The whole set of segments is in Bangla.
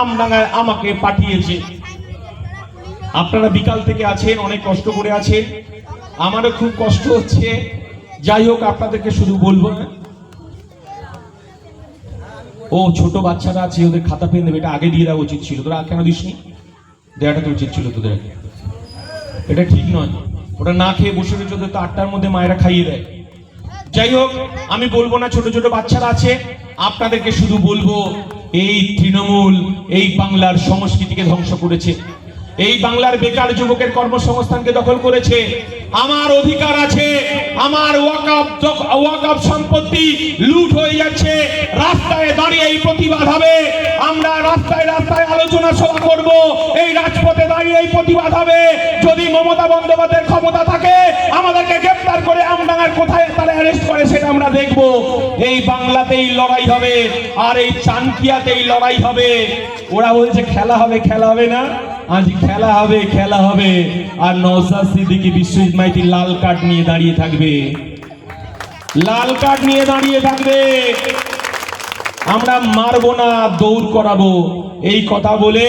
আমডাঙ্গায় আমাকে পাঠিয়েছে। আপনারা বিকাল থেকে আছেন, অনেক কষ্ট করে আছেন। আমারও খুব কষ্ট হচ্ছে। যাই হোক, আপনাদেরকে শুধু বলব ও ছোট বাচ্চারা আছে, ওদের খাতা পেন দেবে, এটা আগে দিয়ে দেওয়া উচিত ছিল। তোরা কেন দিসনি? দেওয়াটা তো উচিত ছিল তোদের। এটা ঠিক নয়। ওটা না খেয়ে বসে রয়েছে, ওদের তো আটটার মধ্যে মায়েরা খাইয়ে দেয়। যাই হোক, আমি বলব না, ছোট ছোট বাচ্চারা আছে। আপনাদেরকে শুধু বলব এই তৃণমূল, এই বাংলার সংস্কৃতিকে ধ্বংস করেছে। এই বাংলার বেকার যুবকের কর্মসংস্থানকে দখল করেছে। আমার অধিকার আছে, আমার ওয়াকাপ সম্পত্তি লুট হয়ে যাচ্ছে। রাস্তায় দাঁড়িয়ে এই প্রতিবাদ হবে। আমরা রাস্তায় রাস্তায় আলোচনা সভা করব। এই রাজপথে দাঁড়িয়ে এই প্রতিবাদ হবে। যদি মমতা বন্দ্যোপাধ্যায়ের ক্ষমতা থাকে আমরা দেখব, এই বাংলাতেই লড়াই হবে, আর এই চানকিয়াতেই লড়াই হবে। ওরা বলছে, খেলা হবে খেলা হবে না? আজ খেলা হবে খেলা হবে। আর নওসাদ সিদ্দিকী বিশ্বজিৎ মাইতি লাল কার্ড নিয়ে দাঁড়িয়ে থাকবে। লাল কার্ড নিয়ে দাঁড়িয়ে থাকবে। আমরা মারবো না, দৌড় করাবো। এই কথা বলে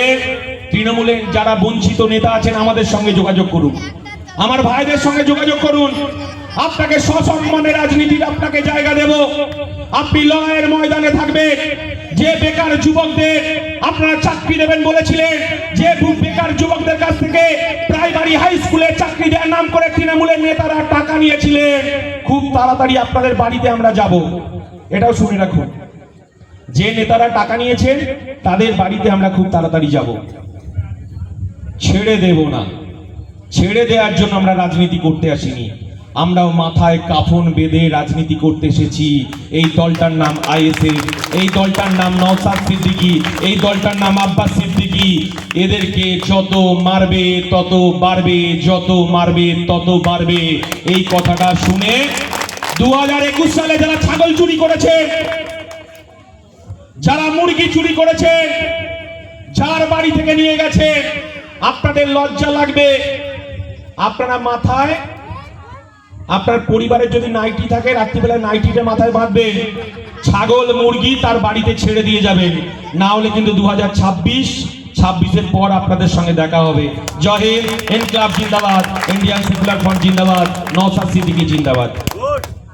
তৃণমূলের যারা বঞ্চিত নেতা আছেন, আমাদের সঙ্গে যোগাযোগ করুন। আমার ভাইদের সঙ্গে যোগাযোগ করুন। আপনাকে সসম্মানে রাজনীতির আপনাকে জায়গা দেব। আপনি লড়াইয়ের ময়দানে থাকবেন। যে বেকার যুবকদের আপনারা চাকরি দেবেন বলেছিলেন, যে বেকার যুবকদের কাছ থেকে প্রাইমারি হাই স্কুলে চাকরি দেওয়ার নাম করে তৃণমূলের নেতারা টাকা নিয়েছিলেন। খুব তাড়াতাড়ি আপনাদের বাড়িতে আমরা যাব। এটাও শুনে রাখুন। যে নেতারা টাকা নিয়েছেন, তাদের বাড়িতে আমরা খুব তাড়াতাড়ি যাব। ছেড়ে দেব না। ছেড়ে দেওয়ার জন্য আমরা রাজনীতি করতে আসিনি। আমরাও মাথায় কাফন বেঁধে রাজনীতি করতে এসেছি। এই দলটার নাম আইএসএফ এই দলটার নাম নওসাদ সিদ্দিকী, এই দলটার নাম আব্বাস সিদ্দিকী। এদেরকে যত মারবে, তত বাড়বে, যত মারবে, তত বাড়বে। এই কথাটা শুনে দু হাজার একুশ সালে যারা ছাগল চুরি করেছে, যারা মুরগি চুরি করেছে, যার বাড়ি থেকে নিয়ে গেছে, আপনাদের লজ্জা লাগবে। আপনারা মাথায় আপনার পরিবারের যদি নাইটি থাকে, রাত্রিবেলা নাইটিটা মাথায় বাঁধবেন। ছাগল, মুরগি তার বাড়িতে ছেড়ে দিয়ে যাবেন। না হলে কিন্তু দু হাজার ছাব্বিশ, ছাব্বিশের পর আপনাদের সঙ্গে দেখা হবে। হিন্দ এন ক্লাব জিন্দাবাদ, ইন্ডিয়ান সেকুলার ফ্রন্ট জিন্দাবাদ নওসাদ সিদ্দিকি জিন্দাবাদ।